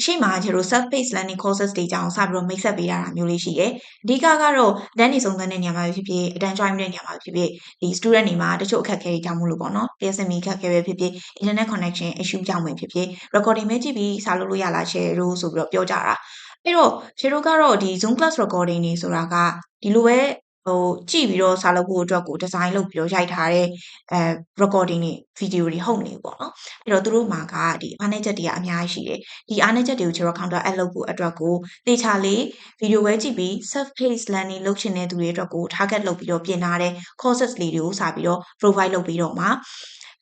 အရှိမကျတို့ self paced learning courses တွေကြောင့်စပြီးတော့မိတ်ဆက်ပေးတာမျိုးလေးရှိတယ်အဓိကကတော့အတန်းနေစုံစမ်းတဲ့နေရာမှာဖြစ်ဖြစ်အတန်း join တဲ့နေရာမှာဖြစ်ဖြစ်ဒီ student တွေမှာတချို့အခက်အခဲတွေကြောင့်မလို့ပေါ့နော် PSME အခက်အခဲပဲဖြစ်ဖြစ် internet connection issue ကြောင့်ပဲဖြစ်ဖြစ် recording ပဲကြည့်ပြီးစာလုပ်လို့ရလား share လို့ဆိုပြီးတော့ပြောကြတာအဲ့တော့ဖြေတို့ကတော့ဒီ Zoom class recording တွေဆိုတာကဒီလိုပဲ ဟိုကြည့်ပြီးတော့စာလုပ်ဖို့အတွက်ကို design လုပ်ပြီးတော့ရိုက်ထားတဲ့အဲ recording တွေ video တွေဟုတ်နေပေါ့နော်အဲ့တော့သူတို့မှာကဒီအားနည်းချက်တွေကအများကြီးရှိတယ်ဒီအားနည်းချက်တွေကိုကျွန်တော် counter act လုပ်ဖို့အတွက်ကိုတေချာလေး video ပဲကြည့်ပြီး self paced learning လုပ်ချင်တဲ့သူတွေအတွက်ကို target လုပ်ပြီးတော့ပြင်ထားတဲ့ courses လေးတွေကိုစာပြီးတော့ provide လုပ်ပြီးတော့မှာ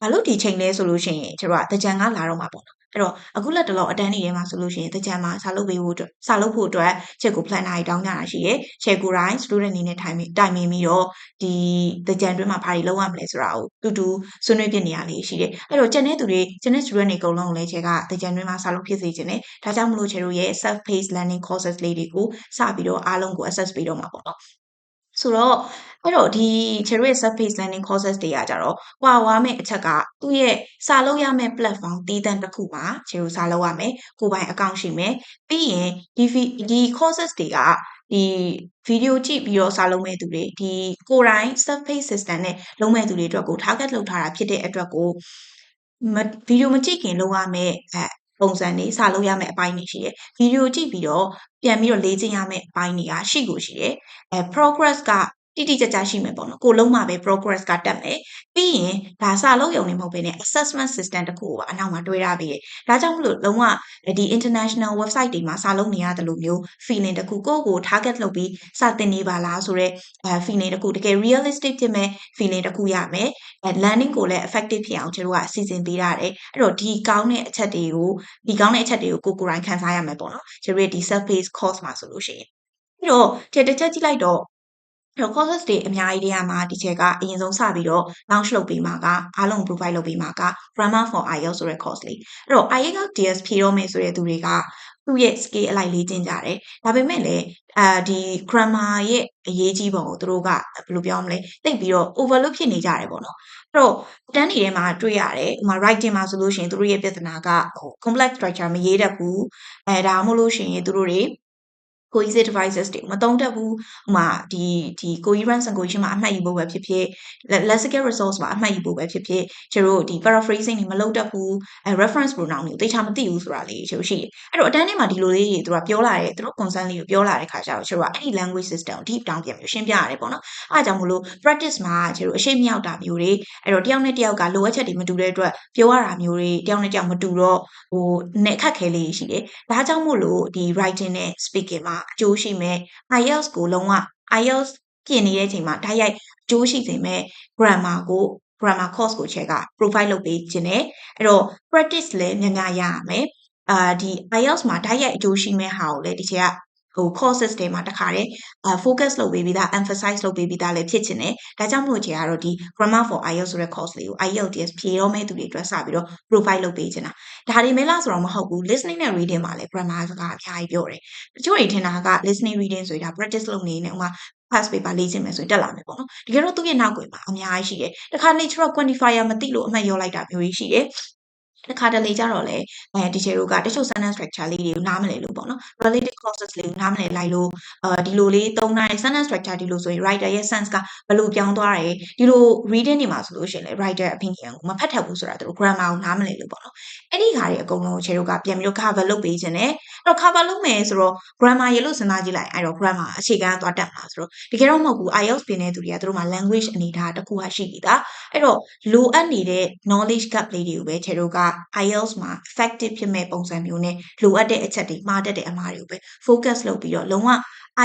ဘာလို့ဒီချိန်လဲဆိုလို့ရှိရင်ကျွန်တော်ကတကြံကလာတော့မှာပေါ့နော် အဲ့တော့အခုလက်တလောအတန်းနေထဲမှာဆိုလို့ရှိရင်တကြံမှာစာလုပ်ပေးဖို့အတွက်စာလုပ်ဖို့အတွက်ချက်ကို planner တွေတောင်းကြတာရှိတယ်။ share ကိုယ်တိုင် student အနေနဲ့ထိုင်ပြီးတိုင်ပင်ပြီးတော့ဒီတကြံတွင်းမှာဘာတွေလုပ်ရမလဲဆိုတာကိုတူတူဆွေးနွေးပြနေရလေးရှိတယ်။အဲ့တော့ကျန်တဲ့သူတွေကျန်တဲ့ student တွေအကုန်လုံးကိုလည်းချက်ကတကြံတွင်းမှာစာလုပ်ဖြစ်စေခြင်းနဲ့ဒါကြောင့်မလို့ချေတို့ရဲ့ self paced learning courses လေးတွေကိုစပြီးတော့အားလုံးကို access ပေးတော့မှာပေါ့နော်။ ဆိုတော့အဲ့တော့ဒီ Cherry Surface Learning Courses တွေကကြတော့ကွာဝါမဲ့အချက်ကသူ့ရဲ့စာလုပ်ရမယ့် platform တည်တံ့တစ်ခုမှာ Cherry စာလုပ်ရမယ်ကိုယ်ပိုင် account ရှိမယ်ပြီးရင်ဒီဒီ courses တွေကဒီဗီဒီယိုကြည့်ပြီးတော့စာလုံးမဲ့သူတွေဒီကိုယ်တိုင် surface system နဲ့လုံးမဲ့သူတွေအတွက်ကို target လုပ်ထားတာဖြစ်တဲ့အတွက်ကိုဗီဒီယိုမကြည့်ခင်လုပ်ရမယ့်အဲ ပုံစံတွေစာလုပ်ရမယ့်အပိုင်းတွေရှိတယ်ဗီဒီယိုကြည့်ပြီးတော့ပြန်ပြီးတော့လေ့ကျင့်ရမယ့်အပိုင်းတွေကရှိကိုရှိတယ်အဲ progress က တိတိကျကျရှိမယ်ပေါ့နော်ကိုလုံးမှာပဲ progress ကတက်မယ်ပြီးရင်ဒါစာလုံးယုံနေမဟုတ်ဘဲね assessment system တခုကိုပါအနောက်မှာတွဲထားပြီးဒါကြောင့်မလို့လုံးဝဒီ international website တွေမှာစာလုံးနေရတယ်လို့မျိုး feeling တခုကိုယ့်ကို target လုပ်ပြီးစာသင်နေပါလားဆိုတော့အဲ feeling တခုတကယ် realistic ဖြစ်မဲ့ feeling တခုရမယ်အဲ learning ကိုလည်း effective ဖြစ်အောင်ကျွန်တော်ကအစီအစဉ်ပေးရတယ်အဲ့တော့ဒီကောင်းတဲ့အချက်တွေကိုဒီကောင်းတဲ့အချက်တွေကိုကိုကိုယ်တိုင်ခံစားရမယ်ပေါ့နော်ကျွန်တော်ဒီ self paced course မှာဆိုလို့ရှိရင်အဲ့တော့တစ်ချက်ကြည့်လိုက်တော့ အဲ့တော့ courses တွေအများကြီးတွေကမှဒီချက်ကအရင်ဆုံးစပြီးတော့ launch လုပ်ပေးမှာကအားလုံး provide လုပ်ပေးမှာက grammar for IELTS ဆိုတဲ့ course လေးအဲ့တော့ IELTS DS ဖြေတော့မယ်ဆိုတဲ့သူတွေကသူ့ရဲ့ scale အလိုက်လေ့ကျင့်ကြတယ်ဒါပေမဲ့လည်းအာဒီ grammar ရဲ့အရေးကြီးပုံကိုသူတို့ကဘယ်လိုပြောမလဲသိပြီးတော့ overlook ဖြစ်နေကြတယ်ပေါ့နော်အဲ့တော့တန်းနေထဲမှာတွေ့ရတယ်ဥမာ writing မှာဆိုလို့ရှိရင်သူတို့ရဲ့ပြဿနာကဟို complex structure မရေးတတ်ဘူးအဲဒါမှမဟုတ်လို့ရှိရင်သူတို့တွေ cohesive devices တွေမသုံးတတ်ဘူးဥမာဒီဒီ coherence and cohesion မှာအမှတ်ယူဖို့ပဲဖြစ်ဖြစ် lexical resource မှာအမှတ်ယူဖို့ပဲဖြစ်ဖြစ်ကျတို့ဒီ paraphrasing တွေမလုပ်တတ်ဘူးအဲ reference pronoun တွေကိုသိချာမသိဘူးဆိုတာလေးကျတို့ရှိတယ်အဲ့တော့အတန်းထဲမှာဒီလိုလေးတွေသူကပြောလာတယ်သူတို့ concern လေးကိုပြောလာတဲ့ခါကျတော့ကျတို့ကအဲ့ဒီ language system ကို deep down ပြန်ပြီးရှင်းပြရတယ်ပေါ့နော်အားကြောင့်မလို့ practice မှာကျတို့အရှိမြောက်တာမျိုးတွေအဲ့တော့တယောက်နဲ့တယောက်ကလိုအပ်ချက်တွေမတူတဲ့အတွက်ပြောရတာမျိုးတွေတယောက်နဲ့တယောက်မတူတော့ဟိုနဲ့အခက်ခဲလေးရှိတယ်ဒါကြောင့်မို့လို့ဒီ writing နဲ့ speaking မှာအကျိုးရှိမဲ့ IELTS ကိုလုံးဝ IELTS ပြင်နေတဲ့အချိန်မှာဓာတ်ရိုက်အကျိုးရှိစေမဲ့ grammar ကို grammar course ကိုချက်က provide လုပ်ပေးခြင်းနဲ့အဲ့တော့ practice လည်းများများရရမယ်အာဒီ IELTS မှာဓာတ်ရိုက်အကျိုးရှိမဲ့ဟာကိုလည်းဒီချက်က ဟို courses တွေမှာတခါတည်းအာ focus လုပ်ပေးပြီးသား emphasize လုပ်ပေးပြီးသားလည်းဖြစ်ချင်တယ်ဒါကြောင့်မို့ချေကတော့ဒီ grammar for IELTS ဆိုတဲ့ course လေးကို IELTS ဖြေတော့မဲ့သူတွေအတွက်စပြီးတော့ provide လုပ်ပေးချင်တာဒါတွေမဲလားဆိုတော့မဟုတ်ဘူး listening နဲ့ reading မှာလည်း grammar စကားအများကြီးပြောတယ်တချို့တွေထင်တာက listening reading ဆိုတာ practice လုပ်နေနေဥမာ past paper လေ့ကျင့်မယ်ဆိုရင်တက်လာမယ်ပေါ့နော်တကယ်တော့သူ့ရဲ့နောက်ွယ်မှာအများကြီးရှိတယ်တခါလေကျတော့ quantifier မသိလို့အမှတ်ရောလိုက်တာမျိုးကြီးရှိတယ် တခါတလေကြတော့လေအဲ teacher တို့ကတချို့ sentence structure လေးတွေကိုနားမလည်လို့ပေါ့နော် related clauses လေးကိုနားမလည်လိုက်လို့အာဒီလိုလေးသုံးထားတဲ့ sentence structure ဒီလိုဆိုရင် writer ရဲ့ sense ကဘယ်လိုပြောင်းသွားတယ်ဒီလို reading တွေမှာဆိုလို့ရှိရင်လေ writer opinion ကိုမဖတ်ထပ်ဘူးဆိုတာသူတို့ grammar ကိုနားမလည်လို့ပေါ့နော်အဲ့ဒီခါတွေအကုန်လုံး teacher တို့ကပြန်ပြီးတော့ cover လုပ်ပေးခြင်းနဲ့အဲ့တော့ cover လုပ်မယ်ဆိုတော့ grammar ရေလို့စဉ်းစားကြည့်လိုက်အဲ့တော့ grammar အခြေခံသွားတက်မှာဆိုတော့တကယ်တော့မဟုတ်ဘူး IELTS ပြင်တဲ့သူတွေကသူတို့မှာ language အနေထားတစ်ခုဟာရှိပြီသားအဲ့တော့လိုအပ်နေတဲ့ knowledge gap လေးတွေကိုပဲ teacher တို့က IELTS မှာ effective ဖြစ်မဲ့ပုံစံမျိုးနဲ့လိုအပ်တဲ့အချက်တွေမှားတတ်တဲ့အမှားတွေကိုပဲ focus လုပ်ပြီးတော့လုံးဝ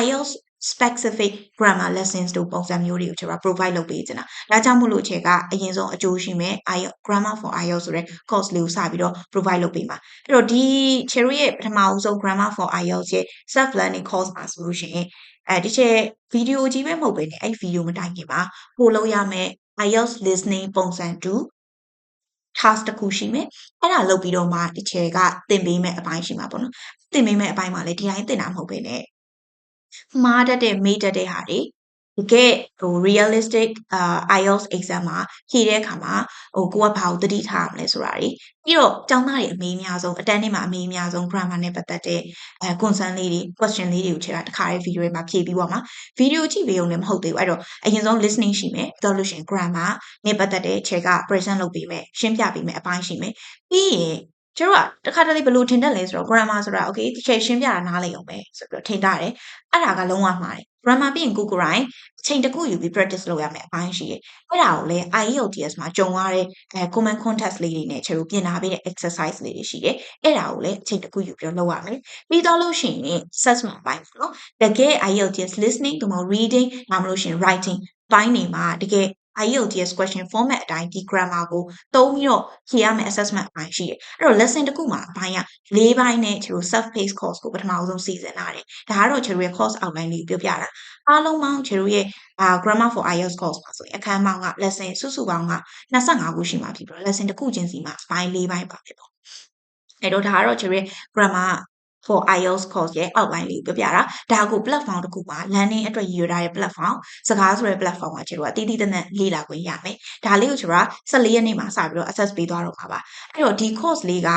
IELTS specific grammar lessons တို့ပုံစံမျိုးတွေကိုကျွန်တော် provide လုပ်ပေးချင်တာဒါကြောင့်မို့လို့အချက်ကအရင်ဆုံးအကျိုးရှိမဲ့ IELTS grammar for IELTS ဆိုတဲ့ course လေးကိုစပြီးတော့ provide လုပ်ပေးမှာအဲ့တော့ဒီ cherry ရဲ့ပထမအဆုံး grammar for IELTS ရဲ့ self learning course မှာဆိုလို့ရှိရင်အဲဒီချက်ဗီဒီယိုကြီးပဲမဟုတ်ဘဲねအဲ့ဗီဒီယိုမတိုင်ခင်မှာပို့လို့ရမယ် IELTS listening ပုံစံတူ task တစ်ခုရှိမယ်အဲ့ဒါလုပ်ပြီးတော့မှဒီချေကသင်ပေးမဲ့အပိုင်းရှိမှာပေါ့နော်သင်ပေးမဲ့အပိုင်းမှာလည်းဒီတိုင်းသင်တာမဟုတ်ဘဲねမှားတတ်တဲ့မေးတတ်တဲ့ဟာတွေ တကယ်ဟို realistic အာ IELTS exam မှာဖြေတဲ့အခါမှာဟိုကိုကဘာကိုသတိထားရမလဲဆိုတာတွေပြီးတော့ကျောင်းသားတွေအမေးအများဆုံးအတန်းထဲမှာအမေးအများဆုံး grammar နဲ့ပတ်သက်တဲ့အဲ concern လေးတွေ question လေးတွေကိုချိန်တာတခါရေး video တွေမှာဖြေပြီးပေါ့မှာ video ကြည့်ပေးုံနဲ့မဟုတ်သေးဘူးအဲ့တော့အရင်ဆုံး listening ရှိမယ်ပြီးတော့လို့ရှိရင် grammar နဲ့ပတ်သက်တဲ့ check က present လုပ်ပေးမယ်ရှင်းပြပေးမယ်အပိုင်းရှိမယ်ပြီးရင်ကျတို့ကတခါတလေဘယ်လိုထင်တတ်လဲဆိုတော့ grammar ဆိုတာ okay တစ်ချိန်ရှင်းပြတာနားလည်အောင်ပဲဆိုပြီးတော့ထင်တာတယ်အဲ့ဒါကလုံးဝမှားတယ် grammar ပြီးရင်ကိုကိုရိုင်းအချိန်တစ်ခုယူပြီး practice လုပ်ရမယ်အပိုင်းရှိတယ်အဲ့ဒါကိုလည်း IELTS မှာကြုံရတဲ့အဲ common context လေးတွေနဲ့ကျတို့ပြင်ထားပေးတဲ့ exercise လေးတွေရှိတယ်အဲ့ဒါကိုလည်းအချိန်တစ်ခုယူပြီးတော့လုပ်ရမယ်ပြီးတော့လို့ရှိရင် assessment ပိုင်းပေါ့နော်တကယ် IELTS listening သို့မဟုတ် reading ဒါမှမဟုတ်ရှင် writing ပိုင်းနေမှာတကယ် IELTS question format အတိုင်းဒီ grammar ကိုသုံးပြီးတော့ဖြေရမယ့် assessment အပိုင်းရှိတယ်။အဲ့တော့ lesson တစ်ခုမှာအပိုင်းက၄ပိုင်းနဲ့ကျွန်တော် self paced course ကိုပထမဆုံးစီစဉ်လာတယ်။ဒါကတော့ကျွန်တော်ရဲ့ course outline လေးပြောပြတာ။အားလုံးပေါင်းကျွန်တော်ရဲ့အာ grammar for IELTS course ပါဆိုရင်အခန်းပေါင်းက lesson စုစုပေါင်းက25ခုရှိမှာဖြစ်ပြီးတော့ lesson တစ်ခုချင်းစီမှာအပိုင်း၄ပိုင်းပါဖြစ်ပေါ့။အဲ့တော့ဒါကတော့ကျွန်တော်ရဲ့ grammar for IELTS course ရဲ့ outline လေးပြောပြတာဒါကို platform တစ်ခုမှာ learning အတွက်ရည်ရွယ်ထားတဲ့ platform စကားဆိုတဲ့ platform မှာကျွန်တော်ကတည်တည်တနက်လေ့လာခွင့်ရမယ်ဒါလေးကိုကျွန်တော်14ရက်နေ့မှာစပြီးတော့ access ပေးသွားတော့မှာပါအဲ့တော့ဒီ course လေးက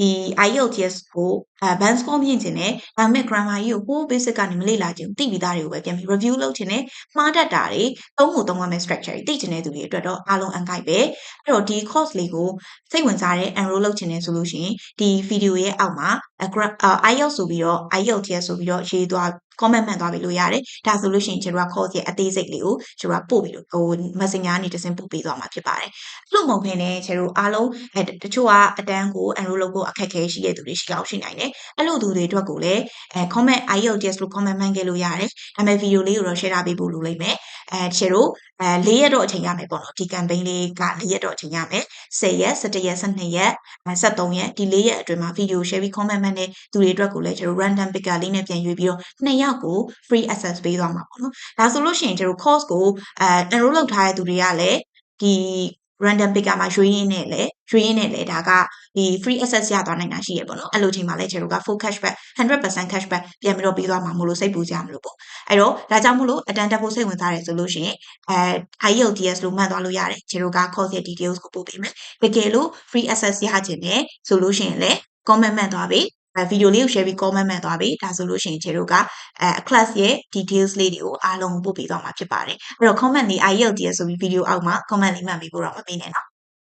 ဒီ IELTS ကိုအဲ band score မြင့်ခြင်းနဲ့ဒါပေမဲ့ grammar ကြီးကိုဟိုး basic ကနေမလေ့လာခြင်းသိပြီးသားတွေကိုပဲပြန်ပြီး review လုပ်ခြင်းနဲ့မှားတတ်တာတွေသုံးဖို့သုံးရမယ့် structure တွေသိခြင်းတဲ့သူတွေအတွက်တော့အားလုံးအန်ကိုက်ပဲအဲ့တော့ဒီ course လေးကိုစိတ်ဝင်စားတဲ့ enroll လုပ်ခြင်းနဲ့ဆိုလို့ရှိရင်ဒီ video ရဲ့အောက်မှာ IELTS ဆိုပြီးတော့ IELTS ဆိုပြီးတော့ရေးသွား comment မှန်သွားပြီလို့ရတယ်ဒါဆိုလို့ရှိရင်ကျွန်တော်က course ရဲ့အသေးစိတ်လေးကိုကျွန်တော်ကပို့ပြီးတော့ဟို messenger ကနေတစင်ပို့ပေးသွားမှာဖြစ်ပါတယ်အဲ့လိုမဟုတ်ဘဲနဲ့ကျွန်တော်အားလုံးအဲတချို့ကအတန်းကို enroll လုပ်ဖို့အခက်အခဲရှိတဲ့သူတွေရှိအောင်ရှိနိုင်တယ်အဲ့လိုသူတွေအတွက်ကိုလည်းအဲ comment IELTS လို့ comment မှန်ခဲ့လို့ရတယ်ဒါပေမဲ့ video လေးကိုတော့ share ပေးဖို့လိုလိမ့်မယ်အဲတချို့အဲ၄ရက်တော့အချိန်ရမယ်ပေါ့နော်ဒီ campaign လေးက၄ရက်တော့အချိန်ရမယ်10ရက်17ရက်12ရက်73ရက်ဒီ၄ရက်အတွင်းမှာ video share ပြီး comment မှန်တဲ့သူတွေအတွက်ကိုလည်းကျွန်တော် random picker လေးနဲ့ပြန်ရွေးပြီးတော့နှစ်ယောက်ကို free access ပေးသွားမှာပေါ့နော်ဒါဆိုလို့ရှိရင်ကျွန်တော် course ကိုအဲ enroll လုပ်ထားတဲ့သူတွေကလည်းဒီ random picker မှာရွေးရင်းနဲ့လေရွေးရင်းနဲ့လေဒါကဒီ free access ရသွားနိုင်တာရှိရပေါ့နော်အဲ့လိုချိန်မှာလည်းကျွန်တော်က full cashback 100% cashback ပြန်ပြီးတော့ပေးသွားမှာမို့လို့စိတ်ပူကြမလို့ပေါ့အဲ့တော့ဒါကြောင့်မို့လို့အတန်တက်ဖို့စိတ်ဝင်စားတယ်ဆိုလို့ရှိရင်အဲ IELTS လို့မှတ်သွားလို့ရတယ်ကျွန်တော်က course ရဲ့ details ကိုပို့ပေးမယ်တကယ်လို့ free access ရချင်တယ်ဆိုလို့ရှိရင်လည်း comment မှတ်သွားပြီအဲ ဗီဒီယိုလေးကို share ပြီး comment မှန်သွားပြီဒါဆိုလို့ရှိရင်ခြေတို့ကအဲ class ရဲ့ details လေးတွေကိုအားလုံးပို့ပေးသွားမှာဖြစ်ပါတယ်အဲ့တော့ comment လေး IELTS ဆိုပြီးဗီဒီယိုအောက်မှာ comment လေးမှန်ပြီးပို့တော့မပေးနဲ့နော်